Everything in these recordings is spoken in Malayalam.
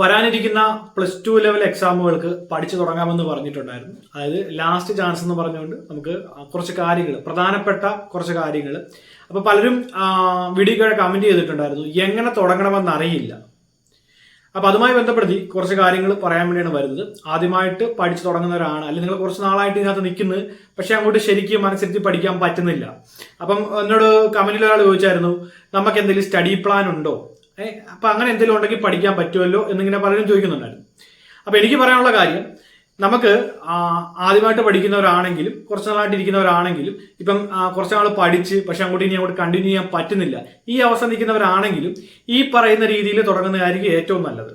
വരാനിരിക്കുന്ന പ്ലസ് ടു ലെവൽ എക്സാമുകൾക്ക് പഠിച്ചു തുടങ്ങാമെന്ന് പറഞ്ഞിട്ടുണ്ടായിരുന്നു. അതായത് ലാസ്റ്റ് ചാൻസ് എന്ന് പറഞ്ഞുകൊണ്ട് നമുക്ക് കുറച്ച് കാര്യങ്ങൾ പ്രധാനപ്പെട്ട കുറച്ച് കാര്യങ്ങൾ. അപ്പോൾ പലരും വീഡിയോയുടെ കമന്റ് ചെയ്തിട്ടുണ്ടായിരുന്നു. എങ്ങനെ തുടങ്ങണമെന്ന് അറിയില്ല. അപ്പോൾ അതുമായി ബന്ധപ്പെടുത്തി കുറച്ച് കാര്യങ്ങൾ പറയാൻ വേണ്ടിയാണ് വരുന്നത്. ആദ്യമായിട്ട് പഠിച്ചു തുടങ്ങുന്നവരാണ് അല്ലെങ്കിൽ നിങ്ങൾ കുറച്ച് നാളായിട്ട് ഇതിനകത്ത് നിൽക്കുന്നത് പക്ഷെ അങ്ങോട്ട് ശരിക്കും മനസ്സിരുത്തി പഠിക്കാൻ പറ്റുന്നില്ല. അപ്പം എന്നോട് കമന്റിൽ ഒരാൾ ചോദിച്ചായിരുന്നു നമുക്ക് എന്തെങ്കിലും സ്റ്റഡി പ്ലാൻ ഉണ്ടോ? അപ്പൊ അങ്ങനെ എന്തെങ്കിലും ഉണ്ടെങ്കിൽ പഠിക്കാൻ പറ്റുമല്ലോ എന്നിങ്ങനെ പലരും ചോദിക്കുന്നുണ്ടായിരുന്നു. അപ്പൊ എനിക്ക് പറയാനുള്ള കാര്യം നമുക്ക് ആദ്യമായിട്ട് പഠിക്കുന്നവരാണെങ്കിലും കുറച്ച് നാളായിട്ട് ഇരിക്കുന്നവരാണെങ്കിലും ഇപ്പം കുറച്ച് നാൾ പഠിച്ച് പക്ഷെ അങ്ങോട്ട് ഇനി അങ്ങോട്ട് കണ്ടിന്യൂ ചെയ്യാൻ പറ്റുന്നില്ല. ഈ അവസ്ഥ നിൽക്കുന്നവരാണെങ്കിലും ഈ പറയുന്ന രീതിയിൽ തുടങ്ങുന്നതായിരിക്കും ഏറ്റവും നല്ലത്.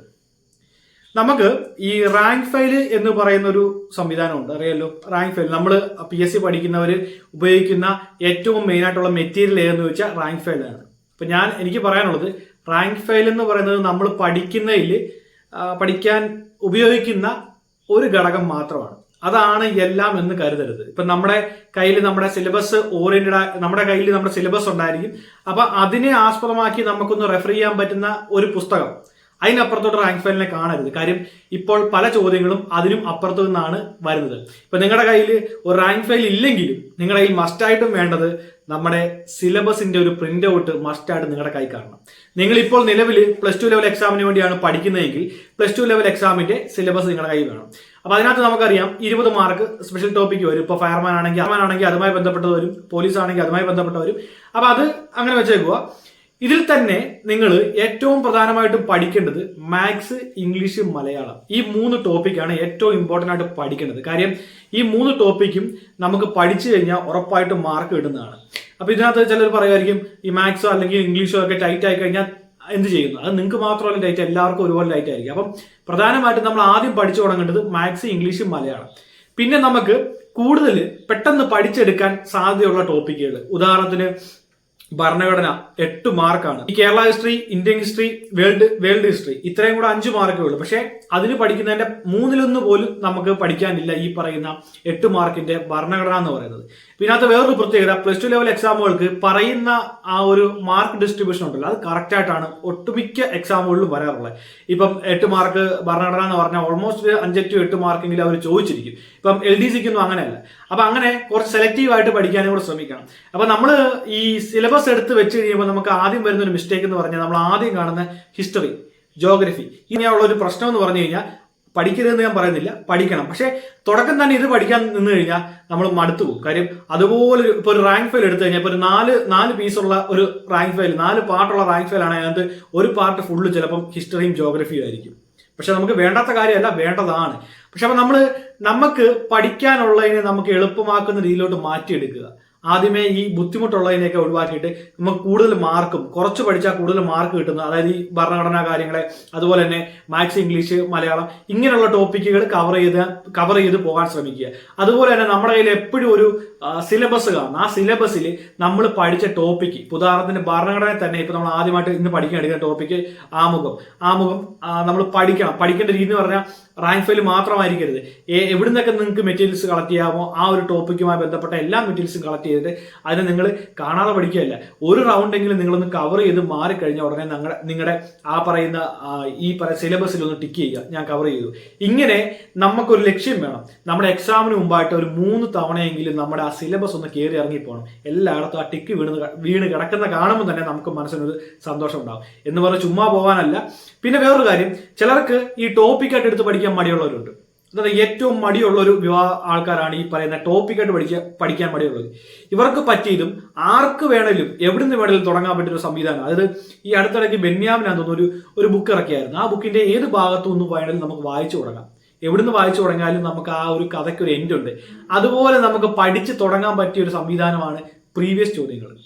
നമുക്ക് ഈ റാങ്ക് ഫയൽ എന്ന് പറയുന്ന ഒരു സംവിധാനമുണ്ട്. അറിയാലോ? റാങ്ക് ഫയൽ നമ്മൾ പി എസ് സി പഠിക്കുന്നവർ ഉപയോഗിക്കുന്ന ഏറ്റവും മെയിനായിട്ടുള്ള മെറ്റീരിയൽ ഏതെന്ന് വെച്ചാൽ റാങ്ക് ഫയലാണ് അപ്പൊ ഞാൻ എനിക്ക് പറയാനുള്ളത് റാങ്ക് ഫയൽ എന്ന് പറയുന്നത് നമ്മൾ പഠിക്കുന്നതിൽ പഠിക്കാൻ ഉപയോഗിക്കുന്ന ഒരു ഘടകം മാത്രമാണ്. അതാണ് എല്ലാം എന്ന് കരുതരുത്. ഇപ്പൊ നമ്മുടെ കയ്യിൽ നമ്മുടെ സിലബസ് ഓറിയന്റഡ് നമ്മുടെ കയ്യിൽ നമ്മുടെ സിലബസ് ഉണ്ടായിരിക്കും. അപ്പൊ അതിനെ ആസ്പദമാക്കി നമുക്കൊന്ന് റെഫർ ചെയ്യാൻ പറ്റുന്ന ഒരു പുസ്തകം. അതിനപ്പുറത്തോട്ട് റാങ്ക് ഫയലിനെ കാണരുത്. കാര്യം ഇപ്പോൾ പല ചോദ്യങ്ങളും അതിനും അപ്പുറത്തു നിന്നാണ് വരുന്നത്. ഇപ്പൊ നിങ്ങളുടെ കയ്യിൽ ഒരു റാങ്ക് ഫയൽ ഇല്ലെങ്കിലും നിങ്ങളുടെ കയ്യിൽ മസ്റ്റായിട്ടും വേണ്ടത് നമ്മുടെ സിലബസിന്റെ ഒരു പ്രിന്റ് ഔട്ട് മസ്റ്റായിട്ട് നിങ്ങളുടെ കൈ കാണണം. നിങ്ങൾ ഇപ്പോൾ നിലവിൽ പ്ലസ് ടു ലെവൽ എക്സാമിന് വേണ്ടിയാണ് പഠിക്കുന്നതെങ്കിൽ പ്ലസ് ടു ലെവൽ എക്സാമിന്റെ സിലബസ് നിങ്ങളുടെ കയ്യിൽ വേണം. അപ്പൊ അതിനകത്ത് നമുക്കറിയാം ഇരുപത് മാർക്ക് സ്പെഷ്യൽ ടോപ്പിക്ക് വരും. ഇപ്പൊ ഫയർമാൻ ആണെങ്കിൽ ആണെങ്കിൽ അതുമായി ബന്ധപ്പെട്ടത് വരും പോലീസ് ആണെങ്കിൽ അതുമായി ബന്ധപ്പെട്ടവരും. അപ്പൊ അത് അങ്ങനെ വെച്ചേക്കുക ഇതിൽ തന്നെ നിങ്ങൾ ഏറ്റവും പ്രധാനമായിട്ട് പഠിക്കേണ്ടത് മാത്സ് ഇംഗ്ലീഷ് മലയാളം. ഈ മൂന്ന് ടോപ്പിക്കാണ് ഏറ്റവും ഇമ്പോർട്ടന്റ് ആയിട്ട് പഠിക്കേണ്ടത്. കാര്യം ഈ മൂന്ന് ടോപ്പിക്കും നമുക്ക് പഠിച്ചു കഴിഞ്ഞാൽ ഉറപ്പായിട്ട് മാർക്ക് കിട്ടുന്നതാണ്. അപ്പോൾ ഇതിനകത്ത് ചിലർ പറയുമായിരിക്കും ഈ മാത്സോ അല്ലെങ്കിൽ ഇംഗ്ലീഷോ ഒക്കെ ടൈറ്റ് ആയി കഴിഞ്ഞാൽ എന്ത് ചെയ്യുന്നു? അത് നിങ്ങൾക്ക് മാത്രമല്ല ടൈറ്റ് എല്ലാവർക്കും ഒരുപോലെ ടൈറ്റ് ആയിരിക്കും. അപ്പം പ്രധാനമായിട്ടും നമ്മൾ ആദ്യം പഠിച്ചു തുടങ്ങേണ്ടത് മാത്സ് ഇംഗ്ലീഷ് മലയാളം. പിന്നെ നമുക്ക് കൂടുതൽ പെട്ടെന്ന് പഠിച്ചെടുക്കാൻ സാധ്യതയുള്ള ടോപ്പിക്കുകൾ ഉദാഹരണത്തിന് ഭരണഘടന എട്ട് മാർക്കാണ്. ഈ Kerala history Indian history world world history ഇത്രയും കൂടെ അഞ്ച് മാർക്കേ ഉള്ളൂ. പക്ഷേ അതിന് പഠിക്കുന്നതിന്റെ മൂന്നിലൊന്ന് പോലും നമുക്ക് പഠിക്കാനില്ല ഈ പറയുന്ന എട്ട് മാർക്കിന്റെ ഭരണഘടന എന്ന് പറയുന്നത്. ഇതിനകത്ത് വേറൊരു പ്രത്യേകത പ്ലസ് ടു ലെവൽ എക്സാമുകൾക്ക് പറയുന്ന ആ ഒരു മാർക്ക് ഡിസ്ട്രിബ്യൂഷൻ ഉണ്ടല്ലോ അത് കറക്റ്റ് ആയിട്ടാണ് ഒട്ടുമിക്ക എക്സാമുകളിലും വരാറുള്ളത്. ഇപ്പം എട്ട് മാർക്ക് ഭരണഘടന എന്ന് പറഞ്ഞാൽ ഓൾമോസ്റ്റ് അഞ്ച് ടു എട്ട് മാർക്കെങ്കിലും അവർ ചോദിച്ചിരിക്കും. ഇപ്പം എൽ ഡി സിക്കൊന്നും അങ്ങനെയല്ല. അപ്പൊ അങ്ങനെ കുറച്ച് സെലക്റ്റീവ് ആയിട്ട് പഠിക്കാനും കൂടെ ശ്രമിക്കണം അപ്പൊ നമ്മൾ ഈ സിലബസ് എടുത്ത് വെച്ച് കഴിയുമ്പോൾ നമുക്ക് ആദ്യം വരുന്ന ഒരു മിസ്റ്റേക്ക് എന്ന് പറഞ്ഞാൽ നമ്മൾ ആദ്യം കാണുന്ന ഹിസ്റ്ററി ജോഗ്രഫി ഇങ്ങനെയുള്ള ഒരു പ്രശ്നം എന്ന് പറഞ്ഞു കഴിഞ്ഞാൽ പഠിക്കരുതെന്ന് ഞാൻ പറയുന്നില്ല പഠിക്കണം. പക്ഷേ തുടക്കം തന്നെ ഇത് പഠിക്കാൻ നിന്ന് കഴിഞ്ഞാൽ നമ്മൾ മടുത്തു പോകും. കാര്യം അതുപോലെ ഇപ്പോൾ ഇപ്പൊ ഒരു റാങ്ക് ഫയൽ എടുത്തു കഴിഞ്ഞാൽ ഇപ്പൊ ഒരു നാല് നാല് പീസുള്ള ഒരു റാങ്ക് ഫയൽ നാല് പാർട്ടുള്ള റാങ്ക് ഫയൽ ആണ് അതിനകത്ത് ഒരു പാർട്ട് ഫുള്ള് ചിലപ്പം ഹിസ്റ്ററിയും ജോഗ്രഫിയും ആയിരിക്കും. പക്ഷെ നമുക്ക് വേണ്ടാത്ത കാര്യമല്ല വേണ്ടതാണ്. പക്ഷെ അപ്പൊ നമ്മൾ നമുക്ക് പഠിക്കാനുള്ളതിനെ നമുക്ക് എളുപ്പമാക്കുന്ന രീതിയിലോട്ട് മാറ്റിയെടുക്കുക. ആദ്യമേ ഈ ബുദ്ധിമുട്ടുള്ളതിനെയൊക്കെ ഒഴിവാക്കിയിട്ട് നമുക്ക് കൂടുതൽ മാർക്കും കുറച്ച് പഠിച്ചാൽ കൂടുതൽ മാർക്ക് കിട്ടുന്ന. അതായത് ഈ ഭരണഘടനാ കാര്യങ്ങളെ അതുപോലെ തന്നെ മാത്സ് ഇംഗ്ലീഷ് മലയാളം ഇങ്ങനെയുള്ള ടോപ്പിക്കുകൾ കവർ ചെയ്ത് കവർ ചെയ്ത് പോകാൻ ശ്രമിക്കുക. അതുപോലെ തന്നെ നമ്മുടെ കയ്യിൽ എപ്പോഴും ഒരു സിലബസ് കാണും. ആ സിലബസിൽ നമ്മൾ പഠിച്ച ടോപ്പിക്ക് ഉദാഹരണത്തിന് ഭരണഘടന തന്നെ ഇപ്പൊ നമ്മൾ ആദ്യമായിട്ട് ഇന്ന് പഠിക്കാൻ എടുക്കുന്ന ടോപ്പിക്ക് ആമുഖം. ആമുഖം നമ്മൾ പഠിക്കണം. പഠിക്കേണ്ട രീതി എന്ന് പറഞ്ഞാൽ റാങ്ക് ഫയൽ മാത്രമായിരിക്കരുത്. എവിടെ നിന്നൊക്കെ നിങ്ങൾക്ക് മെറ്റീരിയൽസ് കളക്ട് ചെയ്യാമോ ആ ഒരു ടോപ്പിക്കുമായി ബന്ധപ്പെട്ട എല്ലാ മെറ്റീരിയൽസും കളക്ട് ചെയ്തിട്ട് അതിനെ നിങ്ങൾ കാണാതെ പഠിക്കുകയല്ല. ഒരു റൗണ്ടെങ്കിലും നിങ്ങളൊന്ന് കവർ ചെയ്ത് മാറിക്കഴിഞ്ഞ ഉടനെ നിങ്ങളുടെ നിങ്ങളുടെ ആ പറയുന്ന ഈ പറയുന്ന സിലബസിൽ ഒന്ന് ടിക്ക് ചെയ്യുക. ഞാൻ കവർ ചെയ്തു. ഇങ്ങനെ നമുക്കൊരു ലക്ഷ്യം വേണം. നമ്മുടെ എക്സാമിന് മുമ്പായിട്ട് ഒരു മൂന്ന് തവണയെങ്കിലും നമ്മുടെ ആ സിലബസ് ഒന്ന് കയറി ഇറങ്ങിപ്പോകണം എല്ലായിടത്തും ആ ടിക്ക് വീണ് വീണ് കിടക്കുന്ന കാണുമ്പോൾ തന്നെ നമുക്ക് മനസ്സിനൊരു സന്തോഷം ഉണ്ടാവും. എന്ന് പറഞ്ഞ് ചുമ്മാ പോകാനല്ല. പിന്നെ വേറൊരു കാര്യം ചിലർക്ക് ഈ ടോപ്പിക്കായിട്ട് എടുത്ത് പഠിക്കാൻ മടിയുള്ളവരുണ്ട്. അതായത് ഏറ്റവും മടിയുള്ള ഒരു വിവാഹ ആൾക്കാരാണ് ഈ പറയുന്ന ടോപ്പിക്കായിട്ട് പഠിക്കാൻ പഠിക്കാൻ മടിയുള്ളത് ഇവർക്ക് പറ്റിയതും ആർക്ക് വേണേലും നിന്ന് വേണേലും തുടങ്ങാൻ പറ്റിയ ഒരു സംവിധാനം. അതായത് ഈ അടുത്തിടയ്ക്ക് ബെന്യാമിനാന്ന് തോന്നുന്നു ഒരു ഒരു ബുക്ക് ഇറക്കിയായിരുന്നു. ആ ബുക്കിന്റെ ഏത് ഭാഗത്തു നിന്ന് വേണേലും നമുക്ക് വായിച്ചു തുടങ്ങാം. എവിടുന്ന് വായിച്ചു തുടങ്ങിയാലും നമുക്ക് ആ ഒരു കഥയ്ക്ക് ഒരു എൻഡ് ഉണ്ട്. അതുപോലെ നമുക്ക് പഠിച്ചു തുടങ്ങാൻ പറ്റിയ ഒരു സംവിധാനമാണ് പ്രീവിയസ് ചോദ്യങ്ങൾ.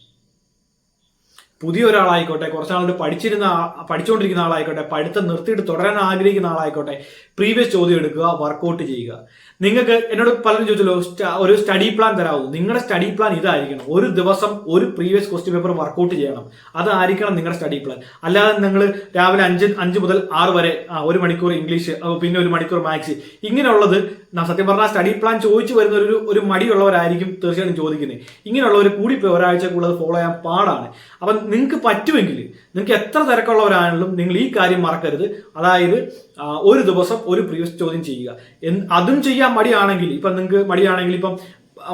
പുതിയ ഒരാളായിക്കോട്ടെ കുറച്ച് നാളുകൊണ്ട് പഠിച്ചിരുന്ന പഠിച്ചുകൊണ്ടിരിക്കുന്ന ആളായിക്കോട്ടെ പഠിത്തം നിർത്തിയിട്ട് തുടരാൻ ആഗ്രഹിക്കുന്ന ആളായിക്കോട്ടെ പ്രീവിയസ് ചോദ്യം എടുക്കുക വർക്കൗട്ട് ചെയ്യുക. നിങ്ങൾക്ക് എന്നോട് പലരും ചോദിച്ചല്ലോ ഒരു സ്റ്റഡി പ്ലാൻ തരാവുന്നു നിങ്ങളുടെ സ്റ്റഡി പ്ലാൻ ഇതായിരിക്കണം. ഒരു ദിവസം ഒരു പ്രീവിയസ് ക്വസ്റ്റ്യൻ പേപ്പർ വർക്കൗട്ട് ചെയ്യണം. അതായിരിക്കണം നിങ്ങളുടെ സ്റ്റഡി പ്ലാൻ അല്ലാതെ നിങ്ങൾ രാവിലെ അഞ്ച് അഞ്ച് മുതൽ ആറ് വരെ ഒരു മണിക്കൂർ ഇംഗ്ലീഷ് പിന്നെ ഒരു മണിക്കൂർ മാത്സ്. ഇങ്ങനെയുള്ളത് സത്യം പറഞ്ഞാൽ സ്റ്റഡി പ്ലാൻ ചോദിച്ചു വരുന്ന ഒരു ഒരു മടിയുള്ളവരായിരിക്കും തീർച്ചയായിട്ടും ചോദിക്കുന്നത്. ഇങ്ങനെയുള്ളവർ കൂടി ഒരാഴ്ചക്കുള്ളത് ഫോളോ ചെയ്യാൻ പാടാണ്. അപ്പം നിങ്ങൾക്ക് പറ്റുമെങ്കിൽ നിങ്ങൾക്ക് എത്ര തിരക്കുള്ളവരാണെങ്കിലും നിങ്ങൾ ഈ കാര്യം മറക്കരുത്. അതായത് ഒരു ദിവസം ഒരു പ്രീവിയസ് ചോദ്യം ചെയ്യുക. അതും ചെയ്യാൻ മടിയാണെങ്കിൽ ഇപ്പം നിങ്ങൾക്ക് മടിയാണെങ്കിൽ ഇപ്പം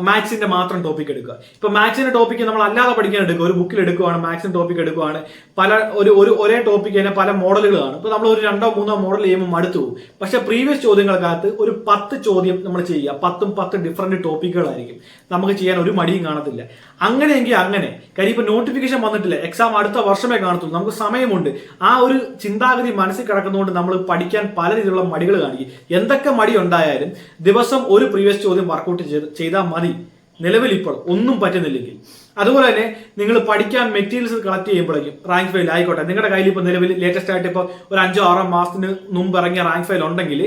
മാത്സിന്റെ മാത്രം ടോപ്പിക് എടുക്കുക. ഇപ്പൊ മാത്സിന്റെ ടോപ്പിക് നമ്മൾ അല്ലാതെ പഠിക്കാൻ എടുക്കുക. ഒരു ബുക്കിൽ എടുക്കുവാണ് മാത്സിന്റെ ടോപ്പിക് എടുക്കുവാണ്. പല ഒരു ഒരു ഒരേ ടോപ്പിക് തന്നെ പല മോഡലുകളാണ് ഇപ്പൊ നമ്മൾ ഒരു രണ്ടോ മൂന്നോ മോഡൽ ചെയ്യുമ്പോൾ മടുത്തു പോകും. പക്ഷെ പ്രീവിയസ് ചോദ്യങ്ങൾക്കകത്ത് ഒരു പത്ത് ചോദ്യം നമ്മൾ ചെയ്യുക. പത്തും പത്ത് ഡിഫറെന്റ് ടോപ്പിക്കുകളായിരിക്കും നമുക്ക് ചെയ്യാൻ ഒരു മടിയും കാണത്തില്ല. അങ്ങനെയെങ്കിൽ അങ്ങനെ. കാര്യം ഇപ്പൊ നോട്ടിഫിക്കേഷൻ വന്നിട്ടില്ല. എക്സാം അടുത്ത വർഷമേ കാണത്തുള്ളൂ. നമുക്ക് സമയമുണ്ട്. ആ ഒരു ചിന്താഗതി മനസ്സിൽ കിടക്കുന്നതുകൊണ്ട് നമ്മൾ പഠിക്കാൻ പല രീതിയിലുള്ള മടികൾ കാണിക്കും. എന്തൊക്കെ മടി ഉണ്ടായാലും ദിവസം ഒരു പ്രീവിയസ് ചോദ്യം വർക്കൗട്ട് ചെയ്താൽ മതി. നിലവിൽ ഇപ്പോൾ ഒന്നും പറ്റുന്നില്ലെങ്കിൽ. അതുപോലെ തന്നെ നിങ്ങൾ പഠിക്കാൻ മെറ്റീരിയൽസ് കളക്ട് ചെയ്യുമ്പോഴേക്കും റാങ്ക് ഫയൽ ആയിക്കോട്ടെ. നിങ്ങളുടെ കയ്യിൽ ഇപ്പോൾ നിലവിൽ ലേറ്റസ്റ്റ് ആയിട്ട് ഇപ്പോൾ ഒരു അഞ്ചോ ആറോ മാസത്തിന് മുമ്പ് ഇറങ്ങിയ റാങ്ക് ഫയൽ ഉണ്ടെങ്കിൽ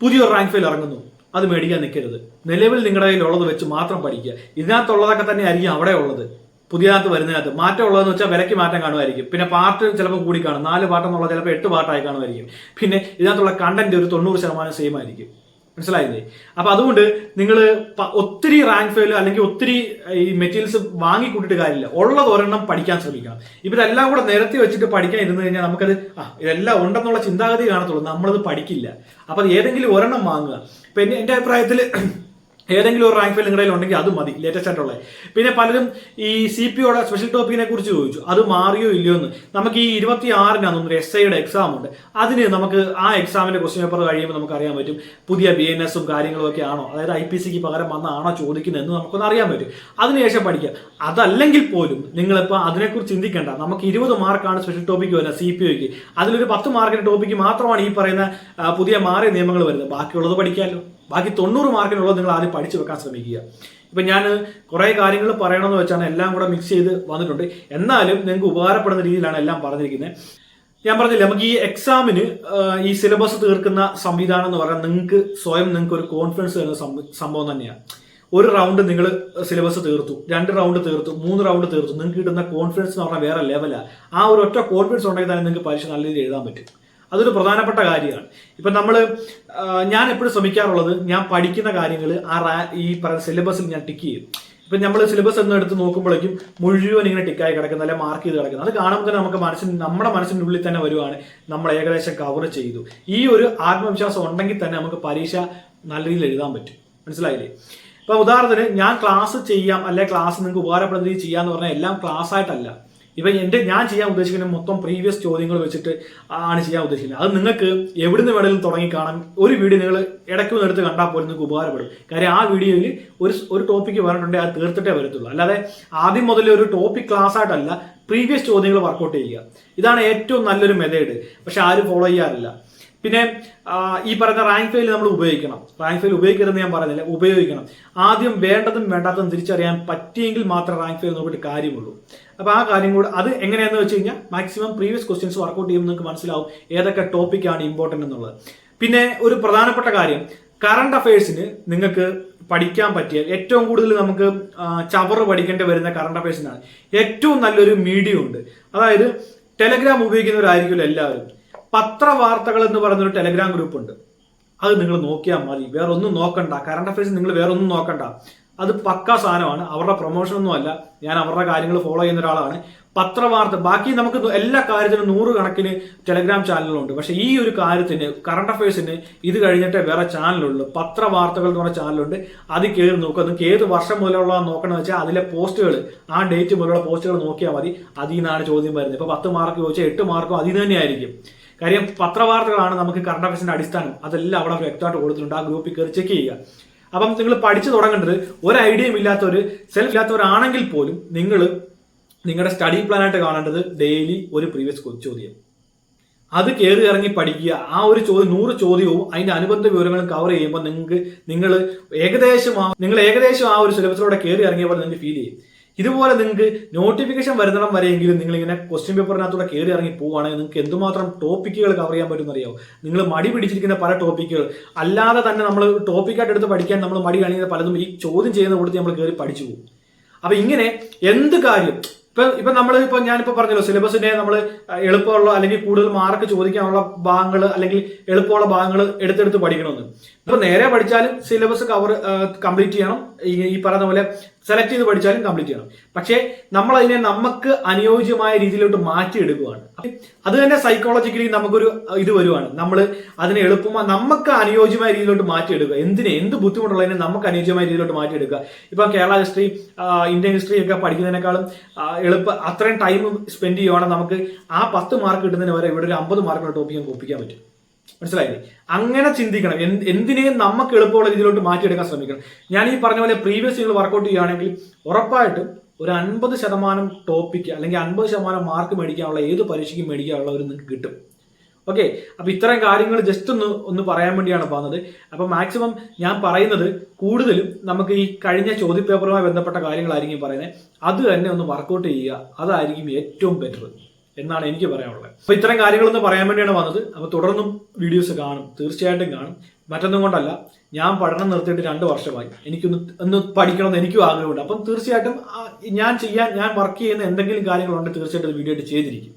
പുതിയൊരു റാങ്ക് ഫയൽ ഇറങ്ങുന്നു. അത് മേടിക്കാൻ നിൽക്കരുത് നിലവിൽ നിങ്ങളുടെ കയ്യിൽ ഉള്ളത് വെച്ച് മാത്രം പഠിക്കുക. ഇതിനകത്തുള്ളതൊക്കെ തന്നെ ആയിരിക്കും അവിടെ ഉള്ളത്. പുതിയതിനകത്ത് വരുന്നതിനകത്ത്. മാറ്റം ഉള്ളതെന്ന് വെച്ചാൽ വിലയ്ക്ക് മാറ്റം കാണുമായിരിക്കും. പിന്നെ പാർട്ട് ചിലപ്പോൾ കൂടി കാണും. നാല് പാട്ടെന്നുള്ളത് ചിലപ്പോൾ എട്ട് പാട്ടായി കാണുമായിരിക്കും. പിന്നെ ഇതിനകത്തുള്ള കണ്ടന്റ് ഒരു തൊണ്ണൂറ് ശതമാനം സെയിം ആയിരിക്കും. മനസ്സിലായില്ലേ? അപ്പൊ അതുകൊണ്ട് നിങ്ങൾ ഒത്തിരി റാങ്ക് ഫെയിൽ അല്ലെങ്കിൽ ഒത്തിരി ഈ മെറ്റീരിയൽസ് വാങ്ങി കൂട്ടിയിട്ട് കാര്യമില്ല. ഉള്ളത് ഒരെണ്ണം പഠിക്കാൻ ശ്രമിക്കണം. ഇപ്പൊ ഇതെല്ലാം കൂടെ നിരത്തി വെച്ചിട്ട് പഠിക്കാൻ ഇരുന്ന് കഴിഞ്ഞാൽ നമുക്കത് ആ ഇതെല്ലാം ഉണ്ടെന്നുള്ള ചിന്താഗതി കാണത്തുള്ളൂ. നമ്മളത് പഠിക്കില്ല. അപ്പൊ അത് ഏതെങ്കിലും ഒരെണ്ണം വാങ്ങുക. ഇപ്പൊ എന്റെ അഭിപ്രായത്തിൽ ഏതെങ്കിലും ഒരു റാങ്ക് ഫയൽ നിങ്ങളുടെ ഉണ്ടെങ്കിൽ അത് മതി ലേറ്റസ്റ്റ് ആയിട്ടുള്ള. പിന്നെ പലരും ഈ സി പി ഒയുടെ സ്പെഷ്യൽ ടോപ്പിക്കിനെ കുറിച്ച് ചോദിച്ചു. അത് മാറിയോ ഇല്ലയോ എന്ന്. നമുക്ക് ഈ ഇരുപത്തി ആറിനാണ് ഒരു എസ് ഐയുടെ എക്സാം ഉണ്ട്. അതിന് നമുക്ക് ആ എക്സാമിന്റെ ക്വസ്റ്റ്യൻ പേപ്പർ കഴിയുമ്പോൾ നമുക്ക് അറിയാൻ പറ്റും. പുതിയ ബി എൻ എസും കാര്യങ്ങളും ഒക്കെ ആണോ? അതായത് ഐ പി സിക്ക് പകരം വന്നാണോ ചോദിക്കുന്നത് എന്ന് നമുക്കൊന്ന് അറിയാൻ പറ്റും. അതിനുശേഷം പഠിക്കുക അതല്ലെങ്കിൽ പോലും നിങ്ങളിപ്പോൾ അതിനെക്കുറിച്ച് ചിന്തിക്കേണ്ട. നമുക്ക് ഇരുപത് മാർക്കാണ് സ്പെഷ്യൽ ടോപ്പിക്ക് വരുന്നത് സി പി ഒക്ക് അതിലൊരു പത്ത് മാർക്കിന്റെ ടോപ്പിക്ക് മാത്രമാണ് ഈ പറയുന്ന പുതിയ മാറിയ നിയമങ്ങൾ വരുന്നത്. ബാക്കിയുള്ളത് പഠിക്കാമല്ലോ ബാക്കി തൊണ്ണൂറ് മാർക്കിനുള്ളത് നിങ്ങൾ ആദ്യം പഠിച്ചു വെക്കാൻ ശ്രമിക്കുക. ഇപ്പൊ ഞാൻ കുറേ കാര്യങ്ങൾ പറയണമെന്ന് വെച്ചാണ് എല്ലാം കൂടെ മിക്സ് ചെയ്ത് വന്നിട്ടുണ്ട്. എന്നാലും നിങ്ങൾക്ക് ഉപകാരപ്പെടുന്ന രീതിയിലാണ് എല്ലാം പറഞ്ഞിരിക്കുന്നത്. ഞാൻ പറഞ്ഞില്ല നമുക്ക് ഈ എക്സാമിന് ഈ സിലബസ് തീർക്കുന്ന സംവിധാനം എന്ന് പറഞ്ഞാൽ നിങ്ങൾക്ക് സ്വയം നിങ്ങൾക്ക് ഒരു കോൺഫിഡൻസ് തരുന്ന സംഭവം തന്നെയാണ് ഒരു റൗണ്ട് നിങ്ങൾ സിലബസ് തീർത്തു രണ്ട് റൗണ്ട് തീർത്തു മൂന്ന് റൗണ്ട് തീർത്തു നിങ്ങൾക്ക് കിട്ടുന്ന കോൺഫിഡൻസ് എന്ന് പറഞ്ഞാൽ വേറെ ലെവലാണ് ആ. ഒരു ഒറ്റ കോൺഫിഡൻസ് ഉണ്ടെങ്കിൽ തന്നെ നിങ്ങൾക്ക് പരീക്ഷ നല്ല രീതിയിൽ എഴുതാൻ പറ്റും. അതൊരു പ്രധാനപ്പെട്ട കാര്യമാണ്. ഇപ്പം നമ്മൾ ഞാൻ എപ്പോഴും ശ്രമിക്കാറുള്ളത് ഞാൻ പഠിക്കുന്ന കാര്യങ്ങൾ ആ ഈ പറയുന്ന സിലബസിൽ ഞാൻ ടിക്ക് ചെയ്യും. ഇപ്പം നമ്മൾ സിലബസ് എന്ന് എടുത്ത് നോക്കുമ്പോഴേക്കും മുഴുവൻ ഇങ്ങനെ ടിക്കായി കിടക്കുന്ന അല്ലെങ്കിൽ മാർക്ക് ചെയ്ത് കിടക്കുന്നത് അത് കാണുമ്പോൾ തന്നെ നമുക്ക് മനസ്സിന് നമ്മുടെ മനസ്സിന്റെ ഉള്ളിൽ തന്നെ വരുവാണ് നമ്മൾ ഏകദേശം കവർ ചെയ്തു. ഈ ഒരു ആത്മവിശ്വാസം ഉണ്ടെങ്കിൽ തന്നെ നമുക്ക് പരീക്ഷ നല്ല രീതിയിൽ എഴുതാൻ പറ്റും. മനസ്സിലായില്ലേ? ഇപ്പം ഉദാഹരണത്തിന് ഞാൻ ക്ലാസ് ചെയ്യാം അല്ലെ ക്ലാസ് നിങ്ങൾക്ക് ഉപകാരപ്പെടുന്ന രീതിയിൽ ചെയ്യാന്ന് പറഞ്ഞാൽ എല്ലാം ക്ലാസ് ആയിട്ടല്ല. ഇപ്പൊ എന്റെ ഞാൻ ചെയ്യാൻ ഉദ്ദേശിക്കുന്ന മൊത്തം പ്രീവിയസ് ചോദ്യങ്ങൾ വെച്ചിട്ട് ആണ് ചെയ്യാൻ ഉദ്ദേശിക്കുന്നത്. അത് നിങ്ങൾക്ക് എവിടുന്ന് വേണമെങ്കിലും തുടങ്ങി കാണാൻ ഒരു വീഡിയോ നിങ്ങൾ ഇടയ്ക്ക് ഒന്ന് എടുത്ത് കണ്ടാൽ പോലും നിങ്ങൾക്ക് ഉപകാരപ്പെടും. കാര്യം ആ വീഡിയോയിൽ ഒരു ഒരു ടോപ്പിക് പറഞ്ഞിട്ടുണ്ടെങ്കിൽ അത് തീർത്തിട്ടേ വരത്തുള്ളൂ. അല്ലാതെ ആദ്യം മുതൽ ഒരു ടോപ്പിക് ക്ലാസ് ആയിട്ടല്ല പ്രീവിയസ് ചോദ്യങ്ങൾ വർക്കൗട്ട് ചെയ്യുക. ഇതാണ് ഏറ്റവും നല്ലൊരു മെത്തേഡ് പക്ഷെ ആരും ഫോളോ ചെയ്യാറില്ല. പിന്നെ ഈ പറയുന്ന റാങ്ക് ഫെയിൽ നമ്മൾ ഉപയോഗിക്കണം. റാങ്ക് ഫെയിൽ ഉപയോഗിക്കരുതെന്ന് ഞാൻ പറയുന്നില്ല ഉപയോഗിക്കണം. ആദ്യം വേണ്ടതും വേണ്ടാത്തതും തിരിച്ചറിയാൻ പറ്റിയെങ്കിൽ മാത്രമേ റാങ്ക് ഫെയിൽ നോക്കിയിട്ട് കാര്യമുള്ളൂ. അപ്പോൾ ആ കാര്യം കൂടെ അത് എങ്ങനെയാണെന്ന് വെച്ച് കഴിഞ്ഞാൽ മാക്സിമം പ്രീവിയസ് ക്വസ്റ്റ്യൻസ് വർക്കൗട്ട് ചെയ്യുമ്പോൾ നിങ്ങൾക്ക് മനസ്സിലാവും ഏതൊക്കെ ടോപ്പിക്കാണ് ഇമ്പോർട്ടന്റ് എന്നുള്ളത്. പിന്നെ ഒരു പ്രധാനപ്പെട്ട കാര്യം കറണ്ട് അഫയേഴ്സിന് നിങ്ങൾക്ക് പഠിക്കാൻ പറ്റിയ ഏറ്റവും കൂടുതൽ നമുക്ക് ചവറ് പഠിക്കേണ്ടി വരുന്ന കറണ്ട് അഫയേഴ്സിനാണ് ഏറ്റവും നല്ലൊരു മീഡിയം ഉണ്ട്. അതായത് ടെലഗ്രാം ഉപയോഗിക്കുന്നവരായിരിക്കുമല്ലോ എല്ലാവരും. പത്രവാർത്തകൾ എന്ന് പറയുന്നൊരു ടെലഗ്രാം ഗ്രൂപ്പ് ഉണ്ട്. അത് നിങ്ങൾ നോക്കിയാൽ മതി. വേറെ ഒന്നും നോക്കണ്ട. കറണ്ട് അഫയേഴ്സ് നിങ്ങൾ വേറെ ഒന്നും നോക്കണ്ട. അത് പക്കാ സാധനമാണ്. അവരുടെ പ്രൊമോഷൻ ഒന്നും അല്ല. ഞാൻ അവരുടെ കാര്യങ്ങൾ ഫോളോ ചെയ്യുന്ന ഒരാളാണ്. പത്രവാർത്ത ബാക്കി നമുക്ക് എല്ലാ കാര്യത്തിനും നൂറ് കണക്കിന് ടെലഗ്രാം ചാനലുകളുണ്ട് പക്ഷെ ഈ ഒരു കാര്യത്തിന് കറണ്ട് അഫയേഴ്സിന് ഇത് കഴിഞ്ഞിട്ട് വേറെ ചാനലുള്ളൂ പത്രവാർത്തകൾ എന്ന് പറഞ്ഞ ചാനലുണ്ട് അത് കയറി നോക്കുക നിങ്ങൾക്ക് ഏത് വർഷം മുതലുള്ള നോക്കണമെന്ന് വെച്ചാൽ അതിലെ പോസ്റ്റുകൾ ആ ഡേറ്റ് മുതലുള്ള പോസ്റ്റുകൾ നോക്കിയാൽ മതി. അതിൽ നിന്നാണ് ചോദ്യം വരുന്നത്. ഇപ്പൊ പത്ത് മാർക്ക് ചോദിച്ചാൽ എട്ട് മാർക്കും അതിൽ തന്നെയായിരിക്കും. കാര്യം പത്രവാർത്തകളാണ് നമുക്ക് കറണ്ട് അഫയേഴ്സിന്റെ അടിസ്ഥാനം. അതെല്ലാം അവിടെ വ്യക്തമായിട്ട് കൊടുത്തിട്ടുണ്ട്. ആ ഗ്രൂപ്പിൽ കയറി ചെക്ക് ചെയ്യുക. അപ്പം നിങ്ങൾ പഠിച്ചു തുടങ്ങേണ്ടത് ഒരു ഐഡിയയും ഇല്ലാത്തവർ സെൽഫ് ഇല്ലാത്തവരാണെങ്കിൽ പോലും നിങ്ങൾ നിങ്ങളുടെ സ്റ്റഡി പ്ലാൻ ആയിട്ട് കാണേണ്ടത് ഡെയിലി ഒരു പ്രീവിയസ് ചോദ്യം. അത് കയറി ഇറങ്ങി പഠിക്കുക. ആ ഒരു ചോദ്യം നൂറ് ചോദ്യവും അതിന്റെ അനുബന്ധ വിവരങ്ങളും കവർ ചെയ്യുമ്പോൾ നിങ്ങൾക്ക് നിങ്ങൾ ഏകദേശം നിങ്ങൾ ഏകദേശം ആ ഒരു സിലബസിലൂടെ കയറി ഇറങ്ങിയപ്പോൾ നിങ്ങൾക്ക് ഫീൽ ചെയ്യും. ഇതുപോലെ നിങ്ങൾക്ക് നോട്ടിഫിക്കേഷൻ വരുന്നിടം വരെയെങ്കിലും നിങ്ങൾ ഇങ്ങനെ ക്വസ്റ്റ്യൻ പേപ്പറിനകത്തൂടെ കയറി ഇറങ്ങി പോവുകയാണെങ്കിൽ നിങ്ങൾക്ക് എന്തുമാത്രം ടോപ്പിക്കുകൾ കവർ ചെയ്യാൻ പറ്റുമെന്ന് അറിയാവും നിങ്ങൾ മടി പിടിച്ചിരിക്കുന്ന പല ടോപ്പിക്കുകൾ അല്ലാതെ തന്നെ നമ്മൾ ടോപ്പിക്കായിട്ട് എടുത്ത് പഠിക്കാൻ നമ്മൾ മടി കാണിക്കുന്ന പലതും ഈ ചോദ്യം ചെയ്യുന്ന കൊടുത്ത് നമ്മൾ കയറി പഠിച്ചു പോകും. അപ്പൊ ഇങ്ങനെ എന്ത് കാര്യം? ഇപ്പൊ ഇപ്പൊ നമ്മൾ ഇപ്പൊ ഞാനിപ്പോ പറഞ്ഞല്ലോ സിലബസിനെ നമ്മൾ എളുപ്പമുള്ള അല്ലെങ്കിൽ കൂടുതൽ മാർക്ക് ചോദിക്കാനുള്ള ഭാഗങ്ങൾ അല്ലെങ്കിൽ എളുപ്പമുള്ള ഭാഗങ്ങൾ എടുത്തെടുത്ത് പഠിക്കണമെന്ന്. ഇപ്പൊ നേരെ പഠിച്ചാലും സിലബസ് കവർ കംപ്ലീറ്റ് ചെയ്യണം. ഈ പറയുന്ന പോലെ സെലക്ട് ചെയ്ത് പഠിച്ചാലും കംപ്ലീറ്റ് ചെയ്യണം. പക്ഷേ നമ്മൾ അതിനെ നമുക്ക് അനുയോജ്യമായ രീതിയിലോട്ട് മാറ്റിയെടുക്കുകയാണ് അത് തന്നെ സൈക്കോളജിക്കലി നമുക്കൊരു ഇത് വരുവാണ്. നമ്മൾ അതിനെ എളുപ്പമാ നമുക്ക് അനുയോജ്യമായ രീതിയിലോട്ട് മാറ്റിയെടുക്കുക. എന്തിനെ എന്ത് ബുദ്ധിമുട്ടുള്ളതിനെ നമുക്ക് അനുയോജ്യമായ രീതിയിലോട്ട് മാറ്റിയെടുക്കുക. ഇപ്പൊ കേരള ഹിസ്റ്ററി ഇന്ത്യൻ ഹിസ്റ്ററി ഒക്കെ പഠിക്കുന്നതിനേക്കാളും എളുപ്പ അത്രയും ടൈം സ്പെൻഡ് ചെയ്യുവാണെങ്കിൽ നമുക്ക് ആ പത്ത് മാർക്ക് കിട്ടുന്നതിന് വരെ ഇവിടെ ഒരു അമ്പത് മാർക്കുള്ള ടോപ്പിക്ക് നമുക്ക് ഒപ്പിക്കാൻ പറ്റും. മനസ്സിലായില്ലേ? അങ്ങനെ ചിന്തിക്കണം. എന്ത് എന്തിനേയും നമുക്ക് എളുപ്പമുള്ള രീതിയിലോട്ട് മാറ്റിയെടുക്കാൻ ശ്രമിക്കണം. ഞാൻ ഈ പറഞ്ഞ പോലെ പ്രീവിയസ് നിങ്ങൾ വർക്കൗട്ട് ചെയ്യുകയാണെങ്കിൽ ഉറപ്പായിട്ടും ഒരു അൻപത് ശതമാനം ടോപ്പിക്ക് അല്ലെങ്കിൽ അൻപത് ശതമാനം മാർക്ക് മേടിക്കാനുള്ള ഏത് പരീക്ഷയ്ക്കും മേടിക്കാനുള്ള ഒരു നിങ്ങൾക്ക് കിട്ടും. ഓക്കെ അപ്പൊ ഇത്തരം കാര്യങ്ങൾ ജസ്റ്റ് ഒന്ന് ഒന്ന് പറയാൻ വേണ്ടിയാണ് പറഞ്ഞത് അപ്പൊ മാക്സിമം ഞാൻ പറയുന്നത് കൂടുതലും നമുക്ക് ഈ കഴിഞ്ഞ ചോദ്യപേപ്പറുമായി ബന്ധപ്പെട്ട കാര്യങ്ങളായിരിക്കും പറയുന്നത്. അത് തന്നെ ഒന്ന് വർക്കൗട്ട് ചെയ്യുക. അതായിരിക്കും ഏറ്റവും ബെറ്റർ എന്നാണ് എനിക്ക് പറയാനുള്ളത്. അപ്പൊ ഇത്തരം കാര്യങ്ങളൊന്ന് പറയാൻ വേണ്ടിയാണ് വന്നത്. അപ്പൊ തുടർന്നും വീഡിയോസ് കാണും. തീർച്ചയായിട്ടും കാണും. മറ്റൊന്നും കൊണ്ടല്ല ഞാൻ പഠനം നിർത്തിയിട്ട് രണ്ട് വർഷമായി. എനിക്കൊന്ന് ഒന്ന് പഠിക്കണമെന്ന് എനിക്കും ആഗ്രഹമുണ്ട്. അപ്പം തീർച്ചയായിട്ടും ഞാൻ ചെയ്യാൻ ഞാൻ വർക്ക് ചെയ്യുന്ന എന്തെങ്കിലും കാര്യങ്ങളുണ്ടെങ്കിൽ തീർച്ചയായിട്ടും വീഡിയോ ആയിട്ട് ചെയ്തിരിക്കും.